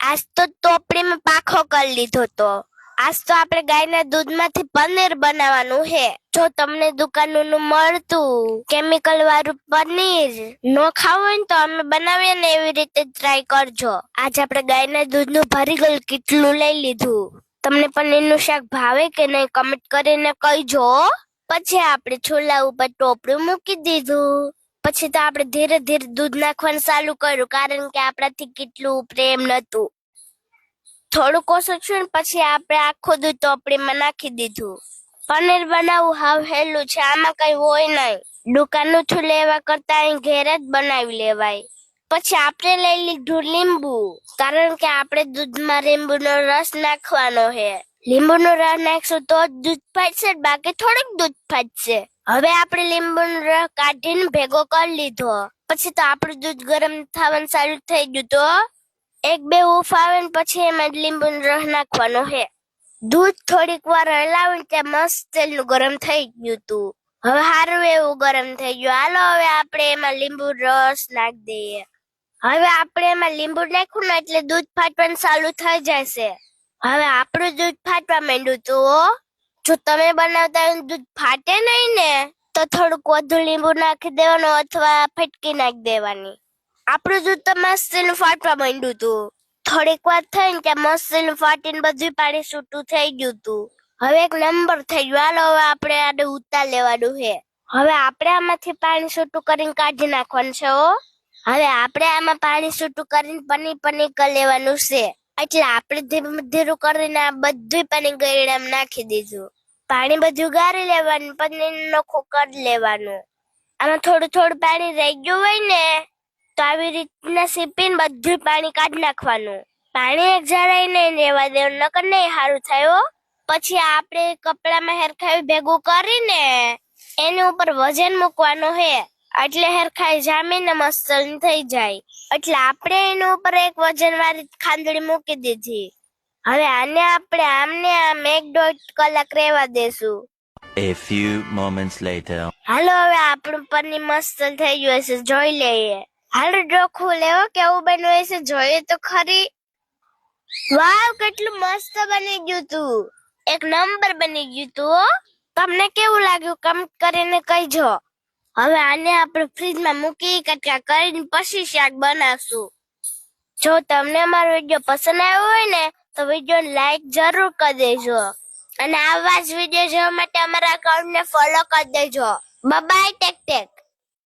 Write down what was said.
આજ તો ટોપડીમાં પાખો કરી લીધો તો. આજ તો આપણે ગાયના દૂધમાંથી પનીર બનાવવાનું હે. જો તમને દુકાનનું મળતું કેમિકલ વાળું પનીર નો ખાવું હોય તો અમે બનાવીએ ને એવી રીતે ટ્રાય કરજો. આજ આપણે ગાયના દૂધનું ભરી ગયું કેટલું લઈ લીધું. તમને પનીરનું શાક ભાવે કે નહીં કમેન્ટ કરીને કહીજો. પછી આપણે છોલા ઉપર ટોપડું મૂકી દીધું. પછી તો આપણે ધીરે ધીરે દૂધ નાખવાનું ચાલુ કર્યું, કારણ કે આપણાથી કેટલું પ્રેમ નતું. થોડુંક ઓછું છું ને પછી આપણે આખું દૂધ ટોપડીમાં નાખી દીધું. પનીર બનાવવું હાવ હેલું છે, આમાં કઈ હોય નહીં. દુકાનનું છું લેવા કરતા અહીં ઘેર જ બનાવી લેવાય. પછી આપણે લઈ લીધું લીંબુ, કારણ કે આપણે દૂધમાં લીંબુનો રસ નાખવાનો છે. લીંબુનો રસ નાખશું તો દૂધ ફાટશે બાકી થોડુંક દૂધ ફાટશે. હવે આપણે લીંબુનો રસ કાઢીને ભેગો કરી લીધો. પછી તો આપણું દૂધ ગરમ થવાનું ચાલુ થઈ ગયું તો એક બે ઉફ આવે ને પછી એમાં લીંબુનો રસ નાખવાનો હે દૂધ થોડીક વાર હલાવીને ત્યાં મસ્ત તેલનું ગરમ થઈ ગયું તું. હવે સારું એવું ગરમ થઈ ગયું. હાલો હવે આપણે એમાં લીંબુ રસ નાખી દઈએ. હવે આપણે એમાં લીંબુ નાખ્યું ને એટલે દૂધ ફાટવાનું ચાલુ થઈ જશે. હવે આપણું દૂધ ફાટવા માંડ્યું તું. જો તમે બનાવતા દૂધ ફાટે નહીં ને, તો થોડુંક વધુ લીંબુ નાખી દેવાનું અથવા ફટકી નાખી દેવાની. આપણું દૂધ તો મસ્તીનું ફાટવા માંડ્યું તું. થોડીક વાર થઈ ને ત્યાં મસ્તીનું ફાટીને બધું પાણી છૂટું થઈ ગયું તું. હવે એક નંબર થઈ ગયો. હાલો, હવે આપણે આને ઉતાર લેવાનું છે. હવે આપણે આમાંથી પાણી છૂટું કરીને કાઢી નાખવાનું છે હો. હવે આપણે આમાં પાણી છૂટું કરીને પનીર પની કરી લેવાનું છે. એટલે આપણે ધીરું ધીરું કરીને આ બધું પનીર ગળામાં નાખી દીધું. પાણી બધું ગાળી લેવાનું, પનીર નખો કરી લેવાનું. આમાં થોડું થોડું પાણી રહી ગયું હોય ને, તો આવી રીતના સીપીને બધું પાણી કાઢી નાખવાનું. પાણી એક જરાય નહીં રહેવા દેવું, નકર નહીં સારું થાય પછી આપણે કપડામાં હેરખાઈ ભેગું કરીને એની ઉપર વજન મૂકવાનું હે. એટલે હેરખાઈ જામીને મસ્ત થઈ જાય. એટલે આપણે એની ઉપર એક વજન વાળી ખાંદડી મૂકી દીધી. હવે આને આપણે આમને આમ એક દોઢ કલાક રહેવા દેશું. A few moments later. હાલો હવે આપણું પનીર મસ્ત થઈ ગયું હશે જોઈ લઈએ. હાલો જોખું લેવો કેવું બન્યું હશે જોઈએ તો ખરી. વાવ કેટલું મસ્ત બની ગયું તું. એક નંબર બની ગયું તું હો. તમને કેવું લાગ્યું? કમેન્ટ કરીને કહીજો. હવે આને આપણે ફ્રીજમાં મૂકી કટકા કરીને પછી શાક બનાવશું. જો તમને અમારો વીડિયો પસંદ આવ્યો હોય ને તો વીડિયો લાઈક જરૂર કરી દેજો. અને આવા જ વીડિયો જોવા માટે અમારા અકાઉન્ટને ફોલો કરી દેજો. Bye take tech